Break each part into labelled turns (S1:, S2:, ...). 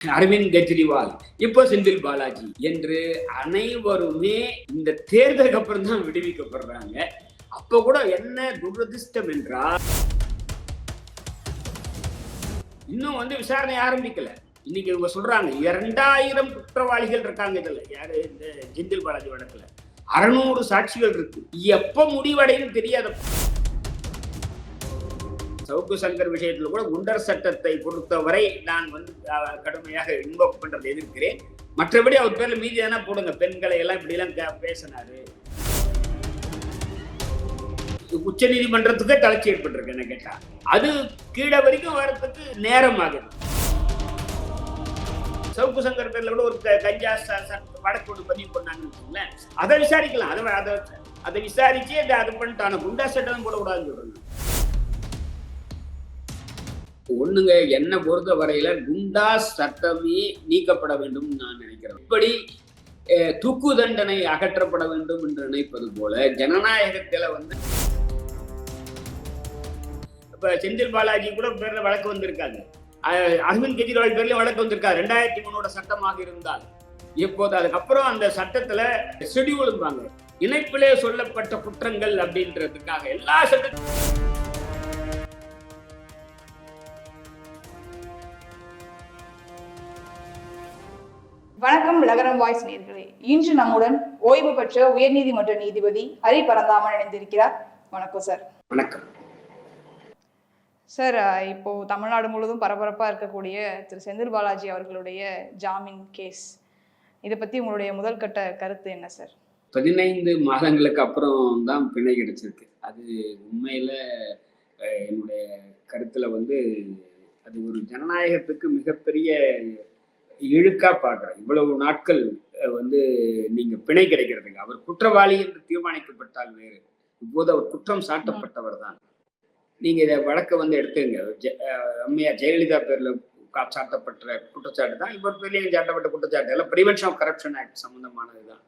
S1: அரவிந்த் கெஜ்ரிவால் இப்போ செந்தில் பாலாஜி என்று அனைவருமே இந்த தேர்தலுக்கு அப்புறம் தான் விடுவிக்கப்படுறாங்க. அப்ப கூட என்ன துரதிர்ஷ்டம் என்றால் இன்னும் வந்து விசாரணை ஆரம்பிக்கல. இன்னைக்கு இவங்க சொல்றாங்க இரண்டாயிரம் குற்றவாளிகள் இருக்காங்க இதுல. யாரு? இந்த செந்தில் பாலாஜி வழக்குல. அறுநூறு சாட்சிகள் இருக்கு. எப்ப முடிவடையும் தெரியாத. சவுக்கு சங்கர் விஷயத்தில் கூட குண்டர் சட்டத்தை பொறுத்தவரை நான் வந்து கடுமையாக இன்வோக் பண்றதை எதிர்க்கிறேன். மற்றபடி அவர் பேர்ல மீதி தானே போடுங்க. பெண்களை எல்லாம் இப்படி எல்லாம் பேசினாரு. உச்ச நீதிமன்றத்துக்கே தளர்ச்சி ஏற்பட்டிருக்கு என்ன கேட்டா. அது கீழே வரைக்கும் வரத்துக்கு நேரம் ஆகுது சவுக்கு சங்கர் பேர்ல கூட ஒரு க- கஞ்சா ச- வழக்கு ஒன்று பதிவு பண்ணாங்கன்னு வச்சுக்கோங்களேன். அதை விசாரிக்கலாம். அதை அதை அதை விசாரிச்சு அதை அது பண்ணிட்டான. குண்டா சட்டம் போடக்கூடாதுன்னு சொல்றாங்க. ஒண்ணுங்க என்னை பொறுத்த வரையில குண்டா சட்டமே நீக்கப்பட வேண்டும் நான் நினைக்கிறேன். இப்படி தூக்கு தண்டனை அகற்றப்பட வேண்டும் என்று நினைப்பது போல ஜனநாயகத்துல வந்து இப்ப செந்தில் பாலாஜி கூட பேர்ல வழக்கு வந்திருக்காங்க. அரவிந்த் கெஜ்ரிவால் பேர்ல வழக்கு வந்திருக்காரு. ரெண்டாயிரத்தி மூணோட சட்டமாக இருந்தால் இப்போது அதுக்கப்புறம் அந்த சட்டத்துல ஷெடியூலும்பாங்க இணைப்பிலே சொல்லப்பட்ட குற்றங்கள் அப்படின்றதுக்காக எல்லா சட்டத்திலும்
S2: வணக்கம் லகரம் வாய்ஸ் நேர்களே. இன்று நம்முடன் ஓய்வு பெற்ற உயர்நீதிமன்ற நீதிபதி ஹரி பரந்தாமன் இணைந்திருக்கிறார். வணக்கம் சார்.
S1: வணக்கம்.
S2: சார் இப்போ தமிழ்நாடு முழுவதும் பரபரப்பா இருக்கக்கூடிய திரு. செந்தில் பாலாஜி அவர்களுடைய ஜாமீன் கேஸ். இதை பத்தி உங்களுடைய முதல் கட்ட கருத்து என்ன சார்?
S1: பதினைந்து மாதங்களுக்கு அப்புறம் தான் பிணை கிடைச்சிருக்கு. அது உண்மையில என்னுடைய கருத்துல வந்து அது ஒரு ஜனநாயகத்துக்கு மிகப்பெரிய இழுக்கா பார்க்குறேன் இவ்வளவு நாட்கள் வந்து நீங்க பிணை கிடைக்கிறதுங்க அவர் குற்றவாளி என்று தீர்மானிக்கப்பட்டால் வேறு. இப்போது அவர் குற்றம் சாட்டப்பட்டவர் தான் நீங்க இதை வழக்கை வந்து எடுத்துங்க ஜெ- அம்மையார் ஜெயலலிதா பேர்ல கா- சாட்டப்பட்ட குற்றச்சாட்டு தான். இவர் பேர்லயும் சாட்டப்பட்ட குற்றச்சாட்டு எல்லாம் பிரிவென்ஷன் ஆஃப் கரப்ஷன் ஆக்ட் சம்பந்தமானது தான்.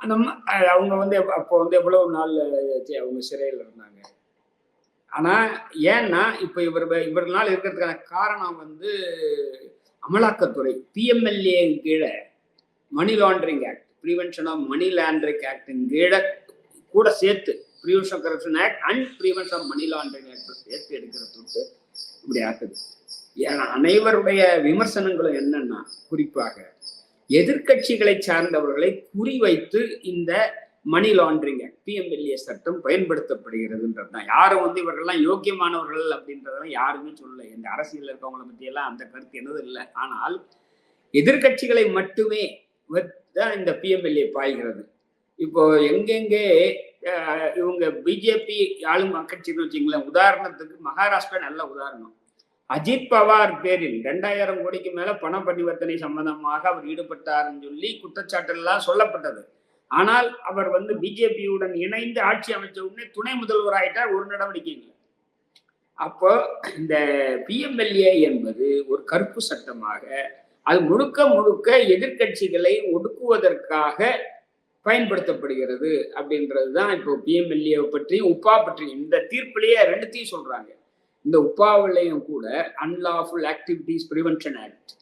S1: அந்த அவங்க வந்து அப்போ வந்து எவ்வளவு நாள் அவங்க சிறையில் இருந்தாங்க. ஆனா ஏன்னா இப்ப இவர் இவர் நாள் இருக்கிறதுக்கான காரணம் வந்து அமலாக்கத்துறை பிஎம்எல்ஏ கீழே money laundering act prevention of money laundering actin கீழே கூட சேர்த்து prevention of corruption act and prevention of money laundering act சேர்த்து எடுக்கிற தொட்டு இப்படி ஆகுது ஏன்னா அனைவருடைய விமர்சனங்களும் என்னன்னா குறிப்பாக எதிர்கட்சிகளை சார்ந்தவர்களை குறிவைத்து இந்த மணி லாண்டரிங் பிஎம்எல்ஏ சட்டம் பயன்படுத்தப்படுகிறதுன்றது தான். யாரும் வந்து இவர்கள்லாம் யோக்கியமானவர்கள் அப்படின்றதெல்லாம் யாருமே சொல்லலை. இந்த அரசியலில் இருக்கவங்களை பற்றியெல்லாம் அந்த கருத்து என்னது இல்லை. ஆனால் எதிர்க்கட்சிகளை மட்டுமே தான் இந்த பிஎம்எல்ஏ பாய்கிறது. இப்போ எங்கெங்கே இவங்க பிஜேபி ஆளும் கட்சின்னு வச்சுங்களேன் உதாரணத்துக்கு மகாராஷ்டிரா நல்ல உதாரணம். அஜித் பவார் பேரில் ரெண்டாயிரம் கோடிக்கு மேல பண பரிவர்த்தனை சம்பந்தமாக அவர் ஈடுபட்டார்னு சொல்லி குற்றச்சாட்டெல்லாம் சொல்லப்பட்டது. ஆனால் அவர் வந்து பிஜேபியுடன் இணைந்து ஆட்சி அமைச்ச உடனே துணை முதல்வர் ஆயிட்டார் ஒரு நடவடிக்கை இல்லை. அப்போ இந்த பிஎம்எல்ஏ என்பது ஒரு கருப்பு சட்டமாக அது முழுக்க முழுக்க எதிர்க்கட்சிகளை ஒடுக்குவதற்காக பயன்படுத்தப்படுகிறது அப்படின்றது தான் இப்போ பிஎம்எல்ஏ பற்றி உப்பா பற்றி இந்த தீர்ப்பிலேயே ரெண்டுத்தையும் சொல்றாங்க. இந்த உப்பாவிலையும் கூட அன்லாஃபுல் ஆக்டிவிட்டீஸ் ப்ரிவென்ஷன் ஆக்ட்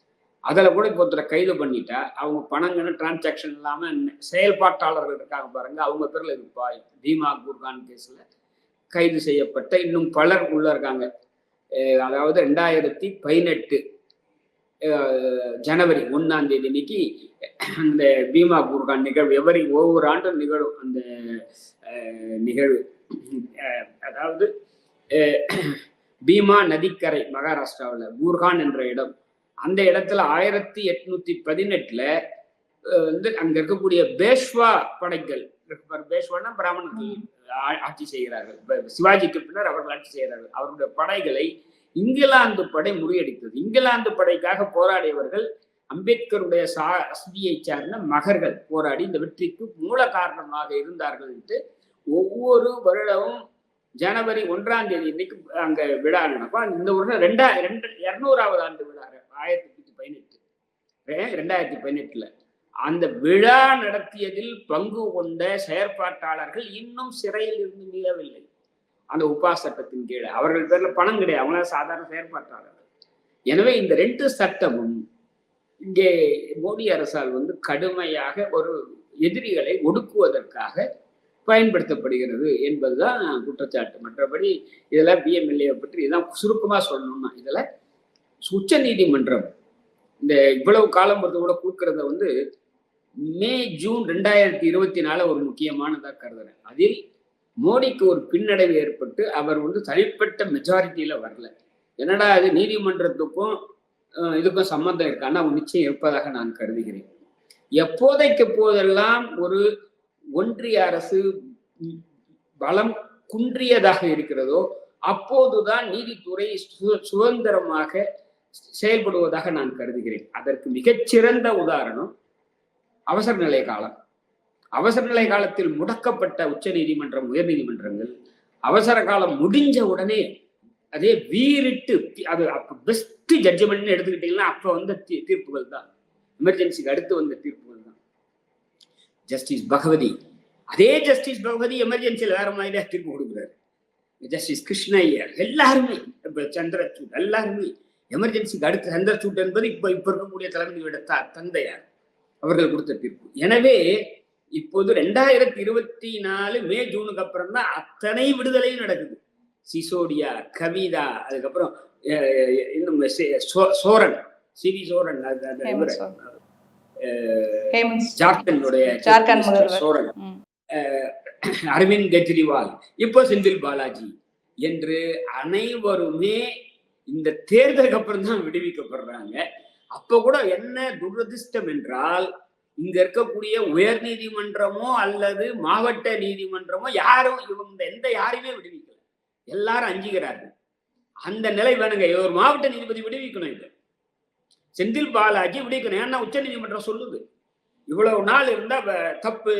S1: அதில் கூட இப்போ ஒருத்தரை கைது பண்ணிட்டா அவங்க பணங்கன்னு டிரான்சாக்ஷன் இல்லாமல் செயல்பாட்டாளர்கள் இருக்காங்க பாருங்க அவங்க பேரில் இருப்பா பீமா குர்கான் கேஸில் கைது செய்யப்பட்ட இன்னும் பலர் உள்ள இருக்காங்க. அதாவது ரெண்டாயிரத்தி பதினெட்டு ஜனவரி ஒன்றாம் தேதி இன்னைக்கு அந்த பீமா குர்கான் நிகழ்வு எவரி ஒவ்வொரு ஆண்டும் நிகழும் அந்த நிகழ்வு. அதாவது பீமா நதிக்கரை மகாராஷ்டிராவில் கூர்கான் என்ற இடம் அந்த இடத்துல ஆயிரத்தி எட்நூத்தி பதினெட்டுல வந்து அங்க இருக்கக்கூடிய பேஷ்வா படைகள் பேஷ்வானா பிராமணர்கள் ஆட்சி செய்கிறார்கள். சிவாஜிக்கு பின்னர் அவர்கள் ஆட்சி செய்கிறார்கள். அவருடைய படைகளை இங்கிலாந்து படை முறியடித்தது. இங்கிலாந்து படைக்காக போராடியவர்கள் அம்பேத்கருடைய சா அஸ்தியை சார்ந்த மகர்கள் போராடி இந்த வெற்றிக்கு மூல காரணமாக இருந்தார்கள் என்று ஒவ்வொரு வருடமும் ஜனவரி ஒன்றாம் தேதி இன்னைக்கு அங்க விழா நடக்கும். இந்த வருடம் ரெண்டா ரெண்டு இருநூறாவது ஆண்டு விழா. ஆயிரத்தி எட்நூத்தி பதினெட்டு ரெண்டாயிரத்தி பதினெட்டுல அந்த விழா நடத்தியதில் பங்கு கொண்ட செயற்பாட்டாளர்கள் இன்னும் சிறையில் இருந்து மீளவில்லை அந்த உபா சட்டத்தின் கீழே. அவர்கள் பேர்ல பணம் கிடையாது. அவங்களாம் சாதாரண செயற்பாட்டாளர்கள். எனவே இந்த ரெண்டு சட்டமும் இங்கே மோடி அரசால் வந்து கடுமையாக ஒரு எதிரிகளை ஒடுக்குவதற்காக பயன்படுத்தப்படுகிறது என்பதுதான் குற்றச்சாட்டு. மற்றபடி இதெல்லாம் பிஎம்எல்ஏ பற்றி இதான் சுருக்கமாக சொல்லணும்னா இதில் உச்ச நீதிமன்றம். இந்த இவ்வளவு காலம் வந்து கூட கொடுக்கறத வந்து மே ஜூன் ரெண்டாயிரத்தி இருபத்தி நாலு ஒரு முக்கியமானதாக கருதுறேன். அதில் மோடிக்கு ஒரு பின்னடைவு ஏற்பட்டு அவர் வந்து தனிப்பட்ட மெஜாரிட்டியில வரல. என்னடா அது நீதிமன்றத்துக்கும் அஹ், இதுக்கும் சம்பந்தம் இருக்கான்னா நிச்சயம் இருப்பதாக நான் கருதுகிறேன். எப்போதைக்கு போதெல்லாம் ஒரு ஒன்றிய அரசு பலம் குன்றியதாக இருக்கிறதோ அப்போதுதான் நீதித்துறை சுதந்திரமாக செயல்படுவதாக நான் கருதுகிறேன். அதற்கு மிகச்சிறந்த உதாரணம் அவசர நிலை காலம். அவசர நிலை காலத்தில் முடக்கப்பட்ட உச்ச நீதிமன்றம் உயர் நீதிமன்றங்கள் அவசர காலம் முடிஞ்ச உடனே அதே வீறிட்டு அது அப்ப பெஸ்ட் ஜட்ஜ்மெண்ட்னு எடுத்துக்கிட்டீங்கன்னா அப்ப வந்த தீ- தீர்ப்புகள் தான். எமர்ஜென்சிக்கு அடுத்து வந்த தீர்ப்புகள் தான். ஜஸ்டிஸ் பகவதி. அதே ஜஸ்டிஸ் பகவதி எமர்ஜென்சியில் வேற மாதிரியா தீர்ப்பு கொடுக்குறாரு. ஜஸ்டிஸ் கிருஷ்ணய்யர் எல்லாருமே இப்ப சந்திரசூட் எல்லாருமே எமர்ஜென்சிக்கு அடுத்து சந்திரசூட் என்பது இப்ப இப்ப இருக்கக்கூடிய தலைமையோட த தந்தையார். அவர்கள் கொடுத்த தீர்ப்பு. எனவே இப்போது ரெண்டாயிரத்தி இருபத்தி நாலு மே ஜூனுக்கு அப்புறம் தான் அத்தனை விடுதலையும் நடக்குது. சிசோடியா கவிதா அதுக்கப்புறம் இன்னும் சோரன் சிவி சோரன் ஜார்க்கண்டுடைய. சோரன். அரவிந்த் கெஜ்ரிவால். இப்போ செந்தில் பாலாஜி. என்று அனைவருமே இந்த தேர்தலுக்கு அப்புறம் தான் விடுவிக்கப்படுறாங்க. அப்ப கூட என்ன துரதிர்ஷ்டம் என்றால் இங்க இருக்கக்கூடிய உயர் நீதிமன்றமோ அல்லது மாவட்ட நீதிமன்றமோ யாரும் இவங்க எந்த யாரையுமே விடுவிக்கல. எல்லாரும் அஞ்சுகிறார்கள். அந்த நிலை வேணுங்க. ஒரு மாவட்ட நீதிபதி விடுவிக்கணும் இது. செந்தில் பாலாஜி விடுவிக்கணும். ஏன்னா உச்ச நீதிமன்றம் சொல்லுது. இவ்வளவு நாள் இருந்தா தப்பு.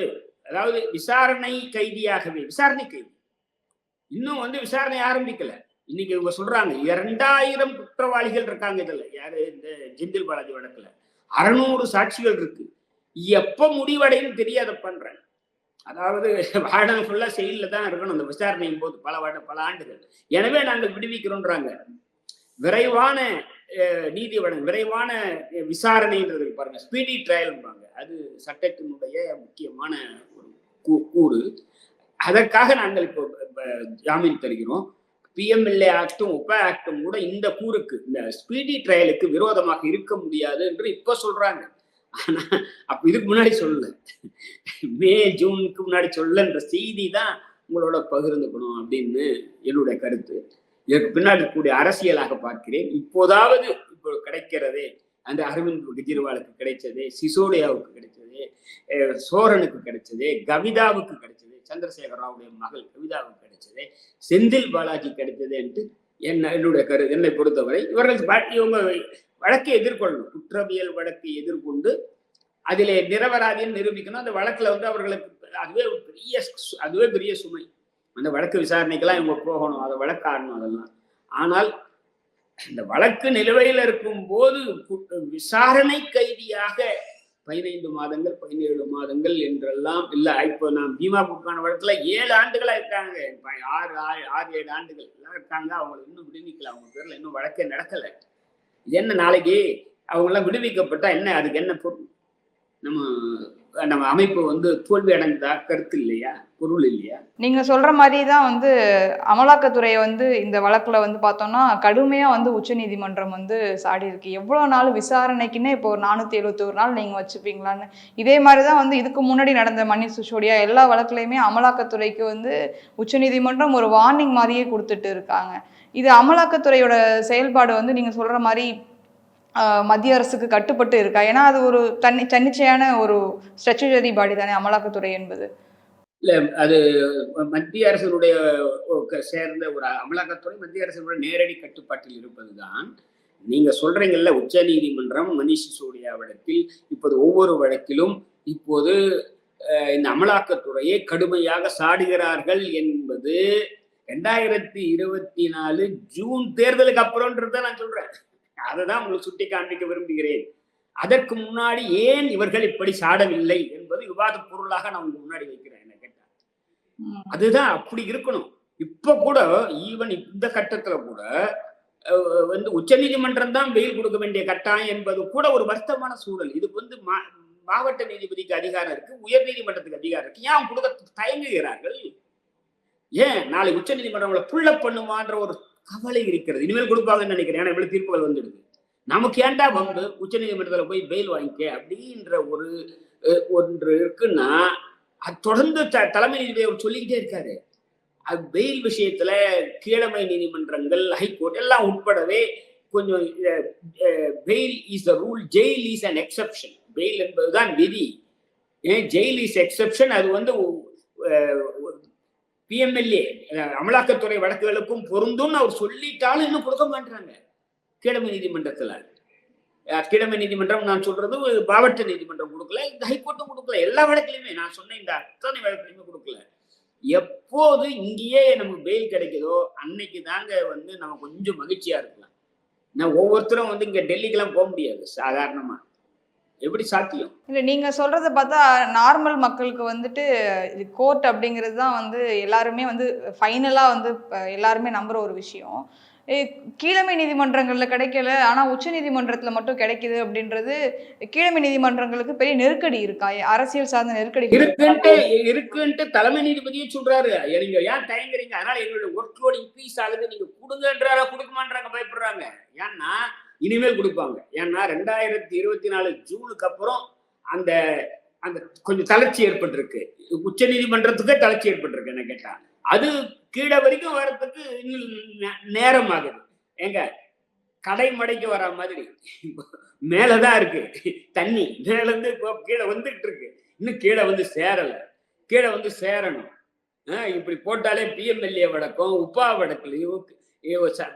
S1: அதாவது விசாரணை கைதியாகவே விசாரணை கைதி. இன்னும் வந்து விசாரணை ஆரம்பிக்கல. இன்னைக்கு இவங்க சொல்றாங்க இரண்டாயிரம் குற்றவாளிகள் இருக்காங்க இதுல. யாரு? இந்த ஜிந்தில் பாலாஜி வழக்குல. அறுநூறு சாட்சிகள் இருக்கு. எப்ப முடிவடையும் தெரியாத பண்றேன். அதாவது வாழ்நாள் ஃபுல்லா செயல்ல தான் இருக்கணும். அந்த விசாரணையும் போது பல வருட பல ஆண்டுகள். எனவே நாங்கள் விடுவிக்கிறோன்றாங்க. விரைவான நீதி வழங்க விரைவான விசாரணைன்றது பாருங்க. ஸ்பீடி ட்ரையல்ன்றாங்க அது சட்டத்தினுடைய முக்கியமான ஒரு கூ- கூறு. அதற்காக நாங்கள் இப்போ ஜாமீன் தருகிறோம். பிஎம்எல்ஏ ஆக்டும் உப ஆக்டும் கூட இந்த கூறுக்கு இந்த ஸ்பீடி ட்ரையலுக்கு விரோதமாக இருக்க முடியாது என்று இப்ப சொல்றாங்க. ஆனா அப்ப இதுக்கு முன்னாடி சொல்லல. மே ஜூனுக்கு முன்னாடி சொல்லன்ற செய்தி தான் உங்களோட பகிர்ந்துக்கணும் அப்படின்னு என்னுடைய கருத்து. இதற்கு பின்னாடி கூடிய அரசியலாக பார்க்கிறேன். இப்போதாவது இப்போ கிடைக்கிறதே அந்த அரவிந்த் கெஜ்ரிவாலுக்கு கிடைச்சது சிசோடியாவுக்கு கிடைச்சது சோரனுக்கு கிடைச்சது கவிதாவுக்கு கிடைச்சது சந்திரசேகர ராவுடைய மகள் கவிதாவுக்கு கிடைச்சது. செந்தில் பாலாஜி கிடைச்சதேன்ட்டு என்ன என்னுடைய கரு என்னை பொறுத்தவரை இவர்கள் இவங்க வழக்கை எதிர்கொள்ளணும். குற்றவியல் வழக்கை எதிர்கொண்டு அதிலே நிரபராதின்னு நிரூபிக்கணும். அந்த வழக்குல வந்து அவர்களுக்கு அதுவே ஒரு பெரிய சு- அதுவே பெரிய சுமை. அந்த வழக்கு விசாரணைக்கெல்லாம் இவங்க போகணும். அதை வழக்காடணும் அதெல்லாம். ஆனால் இந்த வழக்கு நிலுவையில் இருக்கும் போது கு- விசாரணை கைதியாக பதினைந்து மாதங்கள் பதினேழு மாதங்கள் என்றெல்லாம் இல்லை. இப்போ நான் பீமா புக்கான வழக்கில் ஏழு ஆண்டுகளாக இருக்காங்க ஆறு ஆறு ஆறு ஏழு ஆண்டுகள் எல்லாம் இருக்காங்க. அவங்களை இன்னும் விடுவிக்கல. அவங்க பேரில் இன்னும் வழக்கே நடக்கலை. என்ன நாளைக்கு? அவங்களாம் விடுவிக்கப்பட்டால் என்ன? அதுக்கு என்ன பொருள்? நம்ம நம்ம அமைப்பு வந்து தோல்வி அடைந்ததா கருத்து இல்லையா? பொருள் இல்லையா?
S2: நீங்க சொல்ற மாதிரி தான் வந்து அமலாக்கத்துறையை வந்து இந்த வழக்குல வந்து பார்த்தோம்னா கடுமையா வந்து உச்சநீதிமன்றம் வந்து சாடி இருக்கு எவ்வளவு நாள் விசாரணைக்குன்னே இப்போ ஒரு நானூத்தி எழுபத்தோரு நாள் நீங்க வச்சுப்பீங்களான்னு. இதே மாதிரி தான் வந்து இதுக்கு முன்னாடி நடந்த மணி சிசோடியா எல்லா வழக்குலையுமே அமலாக்கத்துறைக்கு வந்து உச்சநீதிமன்றம் ஒரு வார்னிங் மாதிரியே கொடுத்துட்டு இருக்காங்க. இது அமலாக்கத்துறையோட செயல்பாடு வந்து நீங்க சொல்ற மாதிரி மத்திய அரசுக்கு கட்டுப்பட்டு இருக்கா? ஏன்னா அது ஒரு தன்னி தன்னிச்சையான ஒரு ஸ்ட்ரெச்சுரி பாடி தானே அமலாக்கத்துறை என்பது.
S1: இல்ல அது மத்திய அரசினுடைய சேர்ந்த ஒரு அமலாக்கத்துறை மத்திய அரசினுடைய நேரடி கட்டுப்பாட்டில் இருப்பதுதான். நீங்க சொல்றீங்கல்ல உச்ச நீதிமன்றம் மணிஷ் சிசோடியா வழக்கில் இப்போது ஒவ்வொரு வழக்கிலும் இப்போது இந்த அமலாக்கத்துறையை கடுமையாக சாடுகிறார்கள் என்பது ரெண்டாயிரத்தி இருபத்தி நாலு ஜூன் தேர்தலுக்கு அப்புறம்ன்றத நான் சொல்றேன். அதை தான் உங்களுக்கு சுட்டி காண்பிக்க விரும்புகிறேன். அதற்கு முன்னாடி ஏன் இவர்கள் இப்படி சாடவில்லை என்பது விவாத பொருளாக நான் உங்க முன்னாடி வைக்கிறேன் என்ன கேட்டா
S2: ம்.
S1: அதுதான் அப்படி இருக்கணும். இப்ப கூட ஈவன் இந்த கட்டத்துல கூட வந்து உச்சநீதிமன்றம் தான் பெயில் கொடுக்க வேண்டிய கட்டாயம் என்பது கூட ஒரு வருத்தமான சூழல். இதுக்கு வந்து மாவட்ட நீதிபதிக்கு அதிகாரம் இருக்கு உயர் நீதிமன்றத்துக்கு அதிகாரம் இருக்கு. ஏன் கொடுக்க தயங்குகிறார்கள்? ஏன் நாளை உச்ச நீதிமன்றங்களை புள்ள பண்ணுமான்ற ஒரு கவலை இருக்கிறது. இனிமேல் கொடுப்பாங்கன்னு நினைக்கிறேன். ஏன்னா இவ்வளவு தீர்ப்புகள் வந்துடுது. நமக்கு ஏன்டா வந்து உச்ச நீதிமன்றத்துல போய் பெயில் வாங்கிக்க அப்படின்ற ஒரு ஒன்று இருக்குன்னா அது தொடர்ந்து த- தலைமை நீதிபதி அவர் சொல்லிக்கிட்டே இருக்காரு. அது பெயில் விஷயத்துல கீழமை நீதிமன்றங்கள் ஹைகோர்ட் எல்லாம் உட்படவே கொஞ்சம் bail is the rule jail is an exception bail என்பதுதான் விதி. ஏன்? ஜெயில் இஸ் எக்ஸெப்ஷன் அது வந்து பிஎம்எல்ஏ அமலாக்கத்துறை வழக்குகளுக்கும் பொருந்தும்னு அவர் சொல்லிட்டாலும் இன்னும் கொடுக்க மாட்டாங்க கீழமை நீதிமன்றத்துல. அஹ், கீழமை நீதிமன்றம் நான் சொல்றது ஒரு மாவட்ட நீதிமன்றம் கொடுக்கல இந்த ஹைகோர்ட்டும் கொடுக்கல. எல்லா வழக்குலையுமே நான் சொன்ன இந்த அத்தனை வழக்குலையுமே கொடுக்கல. எப்போது இங்கேயே நமக்கு பெயில் கிடைக்குதோ அன்னைக்கு தாங்க வந்து நம்ம கொஞ்சம் மகிழ்ச்சியா இருக்கலாம். நான் ஒவ்வொருத்தரும் வந்து இங்க டெல்லிக்கெல்லாம் போக முடியாது சாதாரணமா. எப்படி சாத்தியம்?
S2: இல்லை நீங்கள் சொல்கிறத பார்த்தா நார்மல் மக்களுக்கு வந்துட்டு இது கோர்ட் அப்படிங்கிறது தான் வந்து எல்லாருமே வந்து ஃபைனலாக வந்து எல்லாருமே நம்புகிற ஒரு விஷயம். கீழமை நீதிமன்றங்களில் கிடைக்கல ஆனால் உச்ச நீதிமன்றத்தில் மட்டும் கிடைக்குது அப்படின்றது கீழமை நீதிமன்றங்களுக்கு பெரிய நெருக்கடி இருக்கா? அரசியல் சார்ந்த நெருக்கடி
S1: இருக்குன்ட்டு இருக்குன்ட்டு தலைமை நீதிபதியே சொல்றாரு. நீங்க ஏன் தயங்குறீங்க? அதனால எங்களுடைய ஒர்க் லோட் இன்க்ரீஸ் ஆகுது நீங்க கொடுங்கன்றாரா கொடுக்கமான்றாங்க பயப்படுறாங்க. ஏன்னா இனிமேல் கொடுப்பாங்க. ஏன்னா ரெண்டாயிரத்தி இருபத்தி நாலு ஜூனுக்கு அப்புறம் அந்த அந்த கொஞ்சம் தளர்ச்சி ஏற்பட்டிருக்கு. உச்ச நீதிமன்றத்துக்கே தளர்ச்சி ஏற்பட்டிருக்கு என்ன கேட்டா. அது கீழே வரைக்கும் வர்றதுக்கு இன்னும் நே- நேரம் ஆகுது ஏங்க கடை மடைக்கு வர மாதிரி. மேலதான் இருக்கு. தண்ணி மேல இருந்து இப்போ கீழே வந்துட்டு இருக்கு. இன்னும் கீழே வந்து சேரல. கீழே வந்து சேரணும். இப்படி போட்டாலே பிஎம்எல்ஏ வழக்கம் உப்பா வழக்குலையும்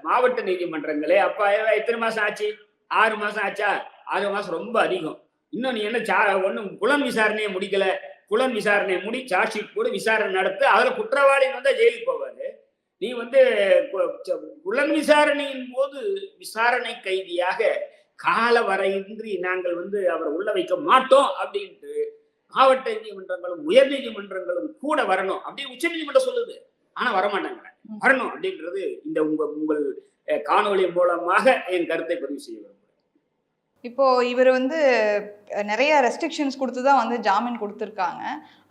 S1: மாவட்ட நீதிமன்றங்களே அப்பா எத்தனை மாசம் ஆச்சு? ஆறு மாசம் ஆச்சா? ஆறு மாசம் ரொம்ப அதிகம். இன்னும் நீ என்ன சா ஒன்றும் புலன் விசாரணையை முடிக்கல. புலன் விசாரணை முடி சார்ஜ் ஷீட் விசாரணை நடத்து அதில் குற்றவாளி வந்தால் ஜெயிலுக்கு போவார். நீ வந்து கு- ச- புலன் விசாரணையின் போது விசாரணை கைதியாக கால வரையின்றி நாங்கள் வந்து அவரை உள்ள வைக்க மாட்டோம் அப்படின்ட்டு மாவட்ட நீதிமன்றங்களும் உயர் நீதிமன்றங்களும் கூட வரணும். அப்படி உச்ச நீதிமன்றம் சொல்லுது. ஆனா வரமாட்டாங்க. வரணும் அப்படின்றது இந்த உங்க உங்கள் காணொளி மூலமாக என் கருத்தை பதிவு செய்ய விரும்புகிறேன்
S2: இப்போ இவர் வந்து நிறைய ரெஸ்ட்ரிக்ஷன்ஸ் கொடுத்து தான் வந்து ஜாமீன் கொடுத்துருக்காங்க.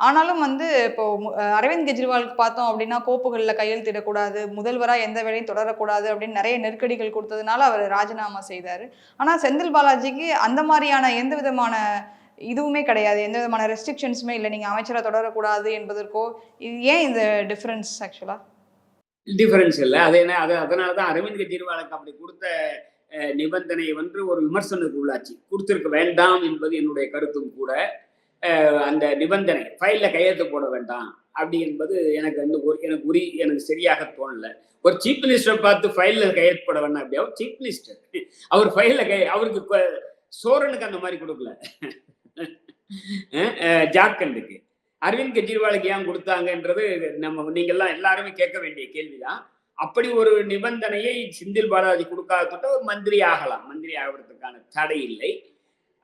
S2: ஆனாலும் வந்து இப்போ அரவிந்த் கெஜ்ரிவாலுக்கு பார்த்தோம் அப்படின்னா கோப்புகளில் கையெழுத்திடக்கூடாது முதல்வராக எந்த வேலையும் தொடரக்கூடாது அப்படின்னு நிறைய நெருக்கடிகள் கொடுத்ததுனால அவர் ராஜினாமா செய்தார். ஆனால் செந்தில் பாலாஜிக்கு அந்த மாதிரியான எந்த விதமான இதுவுமே கிடையாது. எந்த விதமான ரெஸ்ட்ரிக்ஷன்ஸுமே இல்லை. நீங்கள் அமைச்சராக தொடரக்கூடாது என்பதற்கோ இது ஏன் இந்த டிஃப்ரென்ஸ் ஆக்சுவலாக
S1: டிஃபரன்ஸ் இல்லை. அது என்ன அது அதனால தான் அரவிந்த் கெஜ்ரிவாலுக்கு அப்படி கொடுத்த நிபந்தனை வந்து ஒரு விமர்சனத்துக்கு உள்ளாச்சு. கொடுத்துருக்க வேண்டாம் என்பது என்னுடைய கருத்தும் கூட. அந்த நிபந்தனை ஃபைலில் கையெழுத்து போட வேண்டாம் அப்படி என்பது எனக்கு வந்து ஒரு எனக்கு உரி எனக்கு சரியாக தோணல. ஒரு சீஃப் மினிஸ்டரை பார்த்து ஃபைலில் கையெழுத்து போட வேண்டாம் அப்படி அவர் சீஃப் மினிஸ்டர் அவர் ஃபைலில் கை அவருக்கு சோரனுக்கு அந்த மாதிரி கொடுக்கல. ஜார்க்கண்டுக்கு. அரவிந்த் கெஜ்ரிவாலுக்கு ஏன் கொடுத்தாங்கன்றது நம்ம நீங்கெல்லாம் எல்லாருமே கேட்க வேண்டிய கேள்விதான். அப்படி ஒரு நிபந்தனையை செந்தில் பாலாஜி கொடுக்காத ஒரு மந்திரி ஆகலாம். மந்திரி ஆகிறதுக்கான தடை இல்லை.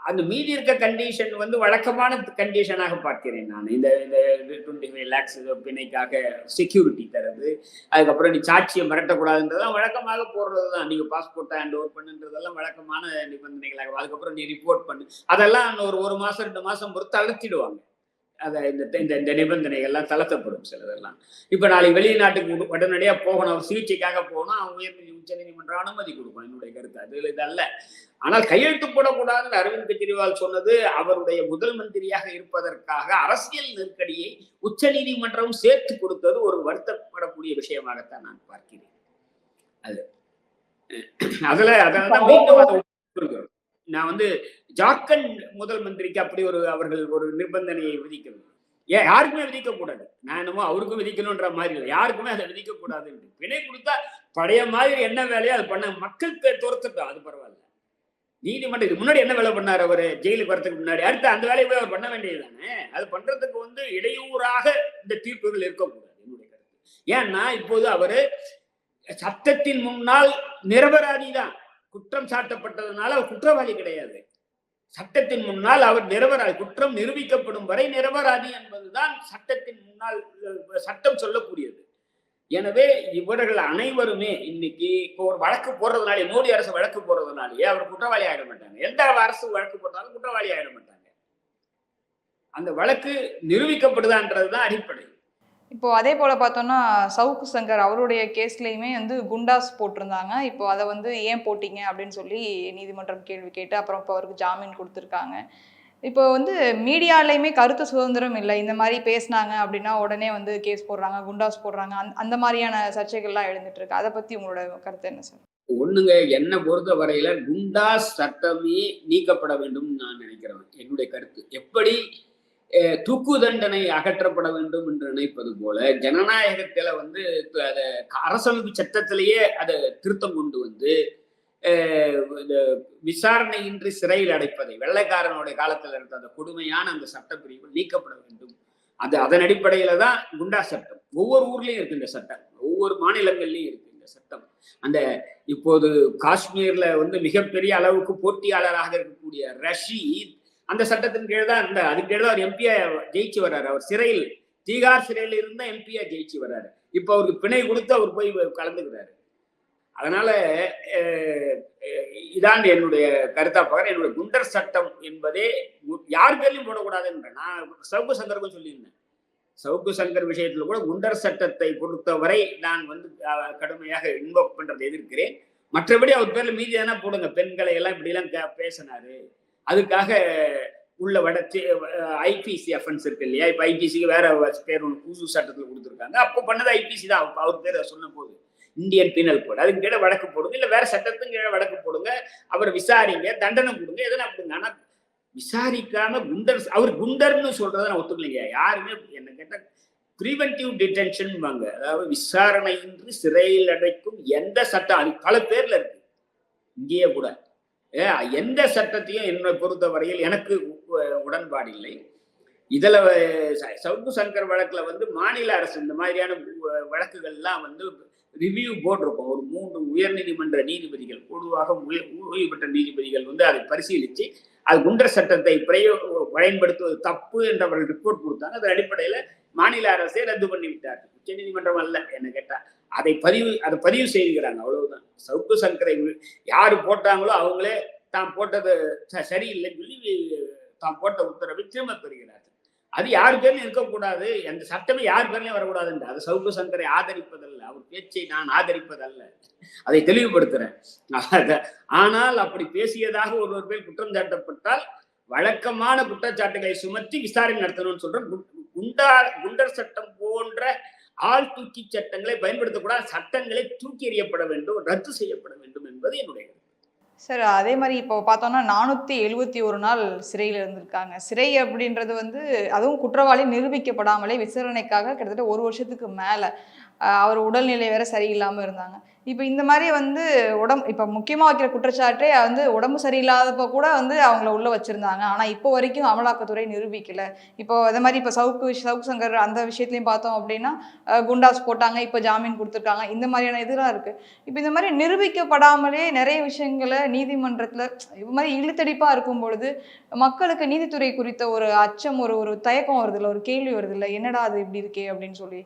S1: அந்த மீதி இருக்க கண்டிஷன் வந்து வழக்கமான கண்டிஷனாக பார்க்கிறேன் நான். இந்த இந்த டுவெண்ட்டி ஃபைவ் லேக்ஸ் பிணைக்காக செக்யூரிட்டி தரது. அதுக்கப்புறம் நீ சாட்சியை மிரட்டக்கூடாதுன்றதெல்லாம் வழக்கமாக போடுறது தான் நீங்கள் பாஸ்போர்ட்டை ஹேண்ட் ஓவர் பண்ணுன்றதெல்லாம் வழக்கமான நிபந்தனைகளாக. அதுக்கப்புறம் நீ ரிப்போர்ட் பண்ணு. அதெல்லாம் ஒரு ஒரு மாதம் ரெண்டு மாதம் பொறுத்து அழுத்திடுவாங்க. அதை இந்த இந்த நிபந்தனைகள்லாம் தளர்த்தப்படும் சிலதெல்லாம். இப்போ நாளைக்கு வெளிநாட்டுக்கு உட- உடனடியா போகணும் சிகிச்சைக்காக போகணும் அவங்க உயர் உச்ச நீதிமன்றம் அனுமதி கொடுக்கும் என்னுடைய கருத்து. அது இது அல்ல. ஆனால் கையெழுத்து போடக்கூடாதுன்னு அரவிந்த் கெஜ்ரிவால் சொன்னது அவருடைய முதல் மந்திரியாக இருப்பதற்காக அரசியல் நெருக்கடியை உச்ச நீதிமன்றம் சேர்த்து கொடுத்தது ஒரு வருத்தப்படக்கூடிய விஷயமாகத்தான் நான் பார்க்கிறேன். அது அதுல அதனால தான் மீண்டும் அதை. நான் வந்து ஜார்க்கண்ட் முதல் மந்திரிக்கு அப்படி ஒரு அவர்கள் ஒரு நிபந்தனையை விதிக்கணும் ஏன்? யாருக்குமே விதிக்க கூடாது. நான் என்னமோ அவருக்கும் விதிக்கணும்ன்ற மாதிரி இல்லை. யாருக்குமே அதை விதிக்க கூடாது பிணை கொடுத்தா பழைய மாதிரி என்ன வேலையோ அது பண்ண மக்கள் துரத்துட்டோம் அது பரவாயில்ல. நீதிமன்றம் இதுக்கு முன்னாடி என்ன வேலை பண்ணார் அவர்? ஜெயிலுக்கு வரதுக்கு முன்னாடி. அடுத்து அந்த வேலையை போய் அவர் பண்ண வேண்டியது தானே? அது பண்றதுக்கு வந்து இடையூறாக இந்த தீர்ப்புகள் இருக்கக்கூடாது என்னுடைய கருத்து. ஏன்னா இப்போது அவர் சட்டத்தின் முன்னால் நிரபராதி தான் குற்றம் சாட்டப்பட்டதுனால அவர் குற்றவாளி கிடையாது. சட்டத்தின் முன்னால் அவர் நிரபராதி குற்றம் நிரூபிக்கப்படும் வரை நிரபராதி என்பதுதான் சட்டத்தின் முன்னால் சட்டம் சொல்லக்கூடியது. எனவே இவர்கள் அனைவருமே இன்னைக்கு இப்போ ஒரு வழக்கு போடுறதுனாலே மோடி அரசு வழக்கு போடுறதுனாலே அவர் குற்றவாளி ஆகிட மாட்டாங்க. எந்த அரசு வழக்கு போட்டாலும் குற்றவாளி ஆகிட மாட்டாங்க. அந்த வழக்கு நிரூபிக்கப்படுதான்றதுதான் அடிப்படை.
S2: இப்போ அதே போல பார்த்தோம்னா சவுக்கு சங்கர் அவருடைய கேஸ்லையுமே வந்து குண்டாஸ் போட்டிருந்தாங்க. இப்போ அதை வந்து ஏன் போட்டீங்க அப்படின்னு சொல்லி நீதிமன்றம் கேள்வி கேட்டு அப்புறம் இப்போ அவருக்கு ஜாமீன் கொடுத்துருக்காங்க. இப்போ வந்து மீடியாலையுமே கருத்து சுதந்திரம் இல்லை. இந்த மாதிரி பேசுனாங்க அப்படின்னா உடனே வந்து கேஸ் போடுறாங்க குண்டாஸ் போடுறாங்க. அந் அந்த மாதிரியான சர்ச்சைகள்லாம் எழுந்துட்டு இருக்கு. அதை பத்தி உங்களோட கருத்து என்ன சார்?
S1: ஒண்ணுங்க என்னை பொறுத்த வரையில குண்டாஸ் சட்டமே நீக்கப்பட வேண்டும் நான் நினைக்கிறேன். என்னுடைய கருத்து. எப்படி தூக்கு தண்டனை அகற்றப்பட வேண்டும் என்று நினைப்பது போல ஜனநாயகத்துல வந்து அதை அரசமைப்பு சட்டத்திலேயே அதை திருத்தம் கொண்டு வந்து இந்த விசாரணையின்றி சிறையில் அடைப்பதை வெள்ளைக்காரனுடைய காலத்தில் இருந்த அந்த கொடுமையான அந்த சட்டப்பிரிவு நீக்கப்பட வேண்டும். அது அதன் அடிப்படையில தான் குண்டா சட்டம். ஒவ்வொரு ஊர்லயும் இருக்கு இந்த சட்டம். ஒவ்வொரு மாநிலங்கள்லயும் இருக்கு இந்த சட்டம். அந்த இப்போது காஷ்மீர்ல வந்து மிகப்பெரிய அளவுக்கு போட்டியாளராக இருக்கக்கூடிய ரஷீத் அந்த சட்டத்தின் கீழ் தான் இருந்தார் அதுக்கு கீழே தான் அவர் எம்பியா ஜெயிச்சு வர்றாரு. அவர் சிறையில் தீகார் சிறையில் இருந்தா எம்பியா ஜெயிச்சு வர்றாரு. இப்போ அவருக்கு பிணை கொடுத்து அவர் போய் கலந்துக்கிறாரு. அதனால இதான் என்னுடைய கருத்தா பார்க்குறேன் என்னுடைய குண்டர் சட்டம் என்பதே யார் பேர்லையும் போடக்கூடாதுன்ற நான் சவுக்கு சங்கருக்கும் சொல்லியிருந்தேன். சவுக்கு சங்கர் விஷயத்துல கூட குண்டர் சட்டத்தை பொறுத்தவரை நான் வந்து கடுமையாக இன்வோக் பண்றதை எதிர்க்கிறேன். மற்றபடி அவர் பேர்ல மீதி தானே போடுங்க. பெண்களை எல்லாம் இப்படி எல்லாம் பேசினாரு. அதுக்காக உள்ள வடச்சு ஐபிசி அஃபென்ஸ் இருக்கு இல்லையா? இப்போ ஐபிசிக்கு வேற பேர் ஒன்று புது சட்டத்தில் கொடுத்துருக்காங்க. அப்போ பண்ணது ஐபிசி தான். அவர் பேர் சொன்ன போது இந்தியன் பீனல் கோட் அதுக்கு கீழே வழக்கு போடுங்க. இல்லை வேற சட்டத்துக்கு கீழே வழக்கு போடுங்க. அவர் விசாரிங்க தண்டனை கொடுங்க எதனா கொடுங்க. ஆனால் விசாரிக்காம குண்டர் அவர் குண்டர்னு சொல்றதை நான் ஒத்துக்கலைங்க. யாருமே என்ன கேட்டால் ப்ரிவென்டிவ் டிடென்ஷன் வாங்க. அதாவது விசாரணையின்றி சிறையில் அடைக்கும் எந்த சட்டம் அது பல பேர்ல இருக்கு. இங்கேயே கூட. எந்த சட்டத்தையும் என்னை பொறுத்தவரையில் எனக்கு உடன்பாடு இல்லை. இதில் ச- சவுக்கு சங்கர் வழக்கில் வந்து மாநில அரசு இந்த மாதிரியான வழக்குகள்லாம் வந்து ரிவ்யூ போர்டு இருக்கும் ஒரு மூன்று உயர்நீதிமன்ற நீதிபதிகள் பொதுவாக ஓய்வு பெற்ற நீதிபதிகள் வந்து அதை பரிசீலித்து அது குண்டர் சட்டத்தை பிரயோ பயன்படுத்துவது தப்பு என்று அவர்கள் ரிப்போர்ட் கொடுத்தாங்க. அதன் அடிப்படையில் மாநில அரசே ரத்து பண்ணிவிட்டார் உச்ச நீதிமன்றம் அல்ல என்ன கேட்டால் அதை பதிவு அதை பதிவு செய்கிறாங்க. அவ்வளவுதான். சவுக்கு சங்கரை யார் யாரு போட்டாங்களோ அவங்களே தான் போட்டது ச- சரியில்லைன்னு சொல்லி தான் போட்ட உத்தரவை திரும்ப பெறுகிறார்கள். அது யார் பேர்லையும் இருக்கக்கூடாது. அந்த சட்டமே யார் பேர்லையும் வரக்கூடாதுன்ற அது சவுக்கு சங்கரை ஆதரிப்பதல்ல. அவர் பேச்சை நான் ஆதரிப்பதல்ல. அதை தெளிவுபடுத்துறேன். ஆனால் அப்படி பேசியதாக ஒருவர் பேர் குற்றம் சாட்டப்பட்டால் வழக்கமான குற்றச்சாட்டுகளை சுமத்தி விசாரணை நடத்தணும்னு சொல்றேன். குண்டா குண்டர் சட்டம் போன்ற ஆள் தூக்கி சட்டங்களை பயன்படுத்தக்கூடாது. சட்டங்களை தூக்கி எறியப்பட வேண்டும் ரத்து செய்யப்பட வேண்டும் என்பது என்னுடைய
S2: சார் அதே மாதிரி இப்போ பார்த்தோம்னா நானூற்றி எழுபத்தி ஒரு நாள் சிறையில் இருந்திருக்காங்க. சிறை அப்படின்றது வந்து அதுவும் குற்றவாளி நிரூபிக்கப்படாமலே விசாரணைக்காக கிட்டத்தட்ட ஒரு வருஷத்துக்கு மேலே. அவர் உடல்நிலை வேற சரியில்லாமல் இருந்தாங்க. இப்போ இந்த மாதிரி வந்து உடம்பு இப்போ முக்கியமாக வைக்கிற குற்றச்சாட்டே வந்து உடம்பு சரியில்லாதப்போ கூட வந்து அவங்கள உள்ளே வச்சுருந்தாங்க. ஆனால் இப்போ வரைக்கும் அமலாக்கத்துறை நிரூபிக்கலை. இப்போ அதே மாதிரி இப்போ சவுக்கு சவுக்கு சங்கர் அந்த விஷயத்துலையும் பார்த்தோம் அப்படின்னா குண்டாஸ் போட்டாங்க இப்போ ஜாமீன் கொடுத்துருக்காங்க. இந்த மாதிரியான இதெல்லாம் இருக்குது இப்போ இந்த மாதிரி நிரூபிக்கப்படாமலே நிறைய விஷயங்களை நீதிமன்றத்தில் இது மாதிரி இழுத்தடிப்பாக இருக்கும் பொழுது மக்களுக்கு நீதித்துறை குறித்த ஒரு அச்சம் ஒரு ஒரு தயக்கம் வருதில்ல ஒரு கேள்வி வருதில்ல என்னடா அது இப்படி இருக்கே அப்படின்னு சொல்லி?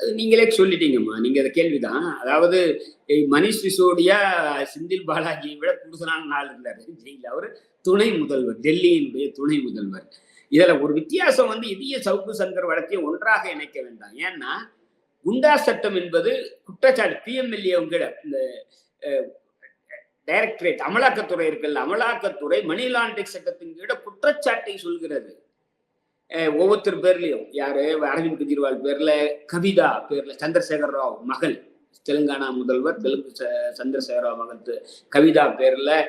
S1: அது நீங்களே சொல்லிட்டீங்கம்மா. நீங்க அந்த கேள்விதான். அதாவது மணிஷ் சிசோடியா செந்தில் பாலாஜியை விட புதுசான நாள் இருந்தாரு. ஜெயில. அவர் துணை முதல்வர் டெல்லியினுடைய துணை முதல்வர். இதுல ஒரு வித்தியாசம் வந்து இதய சவுக்கு சங்கர் வழக்கையும் ஒன்றாக இணைக்க வேண்டாம். ஏன்னா குண்டா சட்டம் என்பது குற்றச்சாட்டு. பிஎம்எல்ஏ உங்கள இந்த டைரக்டரேட் அமலாக்கத்துறை இருக்குல்ல அமலாக்கத்துறை மணி லாண்டரிங் சட்டத்தின் கீழே குற்றச்சாட்டை சொல்கிறது. ஒவ்வொருத்தர் பேர்லயும். யாரு? அரவிந்த் கெஜ்ரிவால் பேர்ல கவிதா பேர்ல சந்திரசேகர் ராவ் மகள். தெலுங்கானா முதல்வர் தெலுங்கு ச- சந்திரசேகர ராவ் மகள். கவிதா பேர்ல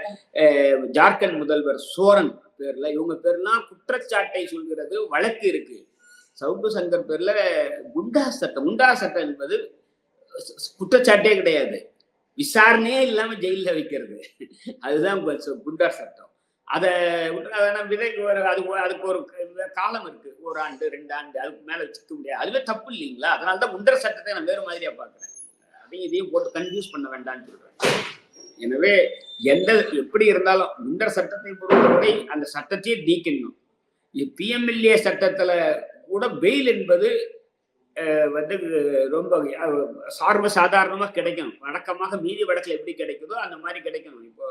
S1: ஜார்க்கண்ட் முதல்வர் சோரன் பேர்ல. இவங்க பேர்லாம் குற்றச்சாட்டை சொல்கிறது வழக்கு இருக்கு. சவுக்கு சங்கர் பேர்ல குண்டா சட்டம். குண்டா சட்டம் என்பது குற்றச்சாட்டே கிடையாது. விசாரணையே இல்லாம ஜெயில வைக்கிறது. அதுதான் குண்டா சட்டம். அதை விட்டு- அதை நான் அது அதுக்கு ஒரு காலம் இருக்கு. ஒரு ஆண்டு ரெண்டு ஆண்டு அதுக்கு மேல வச்சுக்க முடியாது. அதுவே தப்பு இல்லைங்களா? அதனால தான் குண்டர் சட்டத்தை நான் வேறு மாதிரியா பாக்குறேன் அதையும் இதையும் போட்டு கன்ஃபியூஸ் பண்ண வேண்டாம்னு சொல்றேன். எனவே எந்த எப்படி இருந்தாலும் குண்டர் சட்டத்தை பொறுத்தவரை அந்த சட்டத்தையே நீக்கணும். பிஎம்எல்ஏ சட்டத்துல கூட பெயில் என்பது வந்து ரொம்ப சார்பு சாதாரணமா கிடைக்கணும். வழக்கமாக மீதி வழக்கில் எப்படி கிடைக்குதோ அந்த மாதிரி கிடைக்கணும். இப்போ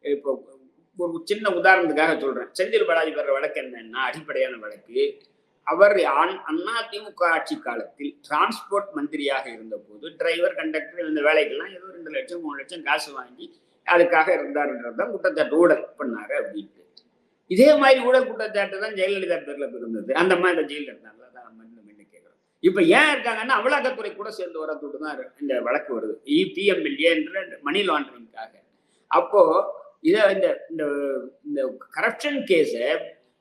S1: இப்போ ஒரு சின்ன உதாரணத்துக்காக சொல்றேன். செந்தில் பாலாஜி வர்ற வழக்கு என்னன்னா அடிப்படையான வழக்கு. அவர் அன்- அண்ணா திமுக ஆட்சி காலத்தில் டிரான்ஸ்போர்ட் மந்திரியாக இருந்தபோது டிரைவர் கண்டக்டர் இந்த வேலைக்கெல்லாம் ஏதோ ரெண்டு லட்சம் மூணு லட்சம் காசு வாங்கி அதுக்காக இருந்தாருன்றது தான் குற்றச்சாட்டு ஊழல் பண்ணாரு அப்படின்ட்டு. இதே மாதிரி ஊழல் குற்றச்சாட்டு தான் ஜெயலலிதா பேர்ல இருந்தது. அந்த மாதிரி இந்த ஜெயிலில் இருந்தாங்க அதான் மீண்டும் மீண்டும் கேட்கிறோம் இப்ப ஏன் இருக்காங்கன்னா அமலாக்கத்துறை கூட சேர்ந்து வரத்துட்டு தான் இந்த வழக்கு வருது. இபிஎம்எல்ஏன்ற மணி லாண்டரிங்காக அப்போ இதை இந்த இந்த இந்த கரப்ஷன் கேஸை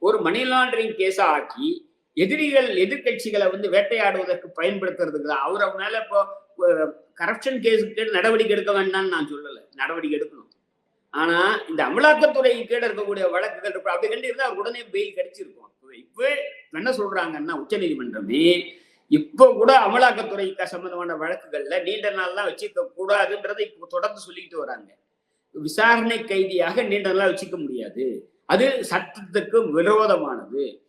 S1: ஒரு மணி லாண்டரிங் கேஸா ஆக்கி எதிரிகள் எதிர்க்கட்சிகளை வந்து வேட்டையாடுவதற்கு பயன்படுத்துறதுக்கு தான். அவர் மேல இப்போ கரப்ஷன் கேஸுக்கு நடவடிக்கை எடுக்க வேண்டாம்னு நான் சொல்லலை. நடவடிக்கை எடுக்கணும். ஆனா இந்த அமலாக்கத்துறை கீழே இருக்கக்கூடிய வழக்குகள் இருக்கும் அப்படி கண்டு இருந்தால் அவர் உடனே பெயில் கிடைச்சிருக்கும். இப்போ என்ன சொல்றாங்கன்னா உச்சநீதிமன்றமே இப்போ கூட அமலாக்கத்துறை சம்பந்தமான வழக்குகள்ல நீண்ட நாள்லாம் வச்சுக்க கூடாதுன்றதை இப்போ தொடர்ந்து சொல்லிட்டு வராங்க. விசாரணை கைதியாக நீண்ட வச்சுக்க முடியாது. அது சட்டத்துக்கு விரோதமானது.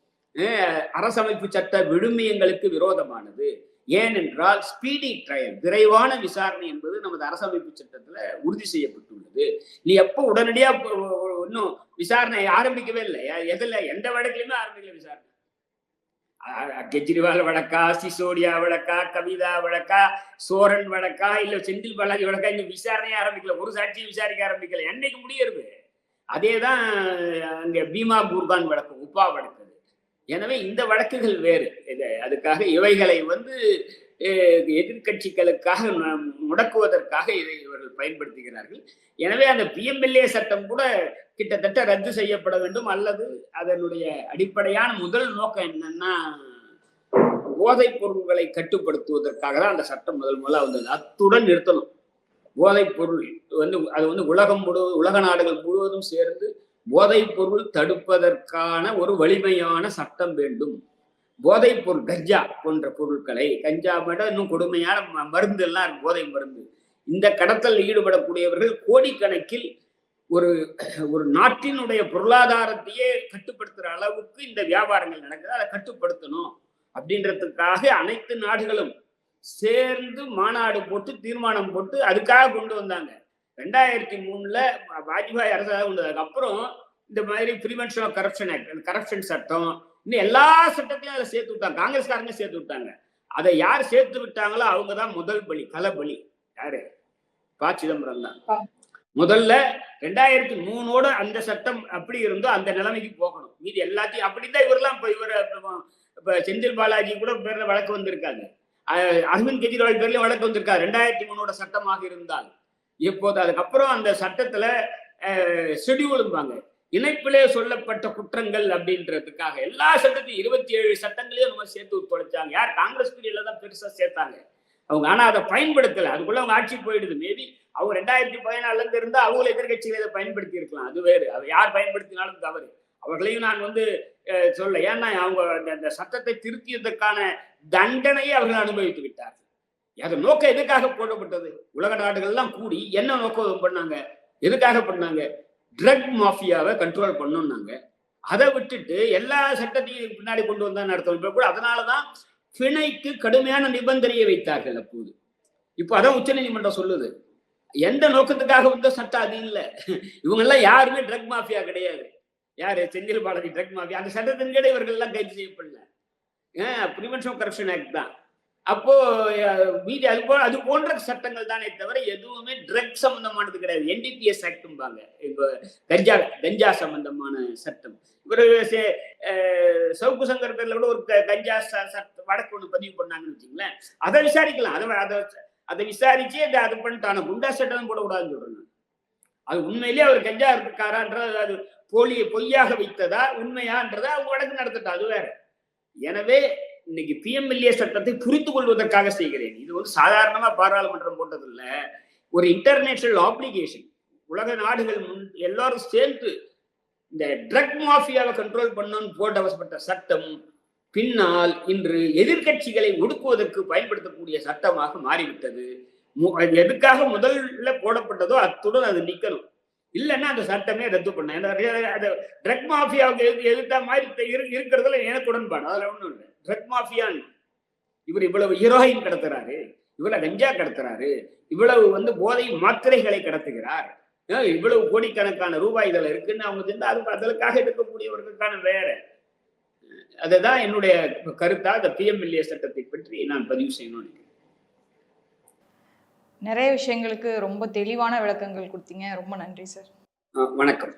S1: அரசமைப்பு சட்ட விழுமியங்களுக்கு விரோதமானது. ஏனென்றால் ஸ்பீடி ட்ரையல் விரைவான விசாரணை என்பது நமது அரசமைப்பு சட்டத்துல உறுதி செய்யப்பட்டுள்ளது. நீ எப்போ உடனடியா ப- இன்னும் விசாரணை ஆரம்பிக்கவே இல்லை எதில் எதுல? எந்த வழக்கிலுமே ஆரம்பிக்கல விசாரணை. கெஜ்ரிவால் வழக்கா சிசோடியா வழக்கா கவிதா வழக்கா சோரன் வழக்கா இல்ல செந்தில் பாலாஜி வழக்கா இன்னும் விசாரணையே ஆரம்பிக்கல. ஒரு சாட்சியும் விசாரிக்க ஆரம்பிக்கல. என்னைக்கு முடியறது? அதேதான் அங்க பீமா குர்கான் வழக்கு உப்பா வழக்கு. எனவே இந்த வழக்குகள் வேறு. இது அதுக்காக இவைகளை வந்து எதிர்கட்சிகளுக்காக எதிர்க்கட்சிகளுக்காக முடக்குவதற்காக இதை இவர்கள் பயன்படுத்துகிறார்கள். எனவே அந்த பிஎம்எல்ஏ சட்டம் கூட கிட்டத்தட்ட ரத்து செய்யப்பட வேண்டும். அல்லது அதனுடைய அடிப்படையான முதல் நோக்கம் என்னன்னா போதைப் பொருள்களை கட்டுப்படுத்துவதற்காக தான் அந்த சட்டம் முதல் முதல்ல வந்தது. அத்துடன் நிறுத்தணும். போதைப் பொருள் வந்து அது வந்து உலகம் முழு உலக நாடுகள் முழுவதும் சேர்ந்து போதைப் பொருள் தடுப்பதற்கான ஒரு வலிமையான சட்டம் வேண்டும். போதைப் பொருள் கஞ்சா போன்ற பொருட்களை கஞ்சா விட இன்னும் கொடுமையான ம- மருந்து எல்லாம் போதை மருந்து. இந்த கடத்தல் ஈடுபடக்கூடியவர்கள் கோடிக்கணக்கில் ஒரு ஒரு நாட்டினுடைய பொருளாதாரத்தையே கட்டுப்படுத்துற அளவுக்கு இந்த வியாபாரங்கள் நடக்குது. அதை கட்டுப்படுத்தணும் அப்படின்றதுக்காக அனைத்து நாடுகளும் சேர்ந்து மாநாடு போட்டு தீர்மானம் போட்டு அதுக்காக கொண்டு வந்தாங்க. ரெண்டாயிரத்தி மூணுல வாஜ்பாய் அரசாக கொண்டு வந்ததுக்கு அப்புறம் இந்த மாதிரி prevention of corruption act corruption சட்டம் இன்னும் எல்லா சட்டத்தையும் அதில் சேர்த்து விட்டாங்க. காங்கிரஸ்காரங்க சேர்த்து விட்டாங்க. அதை யார் சேர்த்து விட்டாங்களோ அவங்க தான் முதல் பலி கலபலி யாரு? ப. சிதம்பரம் தான். முதல்ல ரெண்டாயிரத்தி மூணோட அந்த சட்டம் அப்படி இருந்தோ அந்த நிலைமைக்கு போகணும். மீதி எல்லாத்தையும் அப்படித்தான் இவரெல்லாம் இப்போ இவர் இப்ப செந்தில் பாலாஜி கூட பேர்ல வழக்கு வந்திருக்காங்க அரவிந்த் கெஜ்ரிவால் பேர்ல வழக்கு வந்திருக்காரு. ரெண்டாயிரத்தி மூணோட சட்டமாக இருந்தால். இப்போது அதுக்கப்புறம் அந்த சட்டத்துல ஷெடியூலும்பாங்க இணைப்பிலே சொல்லப்பட்ட குற்றங்கள் அப்படின்றதுக்காக எல்லா சட்டத்தையும் இருபத்தி ஏழு சட்டங்களையும் நம்ம சேர்த்து தொலைச்சாங்க யார்? காங்கிரஸ் பீரியட்ல தான் பெருசா சேர்த்தாங்க. அவங்க ஆனா அதை பயன்படுத்தல. அதுக்குள்ள அவங்க ஆட்சி போயிடுது. மேபி அவங்க ரெண்டாயிரத்தி பதினாலுல இருந்து இருந்தா அவங்க எதிர்கட்சிகளை இதை பயன்படுத்தி இருக்கலாம் அது வேறு. அதை யார் பயன்படுத்தினாலும் தவறு. அவர்களையும் நான் வந்து சொல்ல ஏன்னா அவங்க அந்த- அந்த சட்டத்தை திருத்தியதற்கான தண்டனையை அவர்கள் அனுபவித்து விட்டார்கள். அது நோக்கம் எதுக்காக போடப்பட்டது? உலக நாடுகள்லாம் கூடி என்ன நோக்கம் பண்ணாங்க? எதுக்காக பண்ணாங்க? ட்ரக் மாஃபியாவை கண்ட்ரோல் பண்ணோம்னாங்க. அதை விட்டுட்டு எல்லா சட்டத்தையும் பின்னாடி கொண்டு வந்தான்னு அர்த்தம்? இப்போ கூட அதனாலதான் பிணைக்கு கடுமையான நிபந்தனையை வைத்தார்கள் அப்போது. இப்போ அதான் உச்சநீதிமன்றம் சொல்லுது. எந்த நோக்கத்துக்காக வந்த சட்டம்? அது இல்லை. இவங்கெல்லாம் யாருமே ட்ரக் மாஃபியா கிடையாது. யாரு? செந்தில் பாலாஜி ட்ரக் மாஃபியா அந்த சட்டத்தின் கீழே இவர்கள் எல்லாம் கைது செய்யப்படல. ப்ரிவென்ஷன் கரப்ஷன் ஆக்ட் தான். அப்போ மீதி அது போ அது போன்ற சட்டங்கள் தானே தவிர எதுவுமே ட்ரக் சம்பந்தமானது கிடையாது. என்டிபிஎஸ் ஆக்டும்பாங்க இப்போ கஞ்சா கஞ்சா சம்பந்தமான சட்டம். இவர் சவுக்கு சங்கர் பேர்ல கூட ஒரு க- கஞ்சா ச- சட்ட வழக்கு ஒன்று பதிவு பண்ணாங்கன்னு வச்சுங்களேன் அதை விசாரிக்கலாம். அதை அதை அதை விசாரிச்சு அதை அது பண்ணிட்டான குண்டா சட்டம் போடக்கூடாதுன்னு சொல்றேன் அது உண்மையிலேயே அவர் கஞ்சா இருக்காரான்றது அது போலியை பொய்யாக வைத்ததா உண்மையான்றதா அவங்க வழக்கு நடத்தட்டா அது வேற. எனவே இன்னைக்கு பிஎம்எல்ஏ சட்டத்தை புரிந்து கொள்வதற்காக செய்கிறேன். இது வந்து சாதாரணமா பாராளுமன்றம் போட்டது இல்ல ஒரு இன்டர்நேஷனல் ஆப்ளிகேஷன் உலக நாடுகள் முன் எல்லாரும் சேர்ந்து இந்த ட்ரக் மாஃபியாவை கண்ட்ரோல் பண்ணணும்னு போட்டு அவசப்பட்ட சட்டம் பின்னால் இன்று எதிர்க்கட்சிகளை ஒடுக்குவதற்கு பயன்படுத்தக்கூடிய சட்டமாக மாறிவிட்டது. மு- அது எதுக்காக முதல்ல போடப்பட்டதோ அத்துடன் அது நிற்கணும் இல்லைன்னா அந்த சட்டமே ரத்து பண்ண அந்த ட்ரக் மாஃபியாவுக்கு எதிர்த்த மாதிரி இருக்கிறதுல எனக்கு உடன்பாடு. அதில் ஒன்றும் இல்லை. ட்ரக் மாஃபியான்னு இவர் இவ்வளவு ஹீரோயின் கடத்துறாரு. இவ்வளவு கஞ்சா கடத்துறாரு. இவ்வளவு வந்து போதை மாத்திரைகளை கடத்துகிறார். இவ்வளவு கோடிக்கணக்கான ரூபாய் இதுல இருக்குன்னு அவங்க தெரிந்து அது அதற்காக எடுக்கக்கூடியவர்களுக்கான வேற. அதுதான் என்னுடைய கருத்தா இந்த பிஎம்எல்ஏ சட்டத்தை பற்றி நான் பதிவு செய்யணும்னு நினைக்கிறேன்.
S2: நிறைய விஷயங்களுக்கு ரொம்ப தெளிவான விளக்கங்கள் கொடுத்தீங்க. ரொம்ப நன்றி சார்.
S1: வணக்கம்.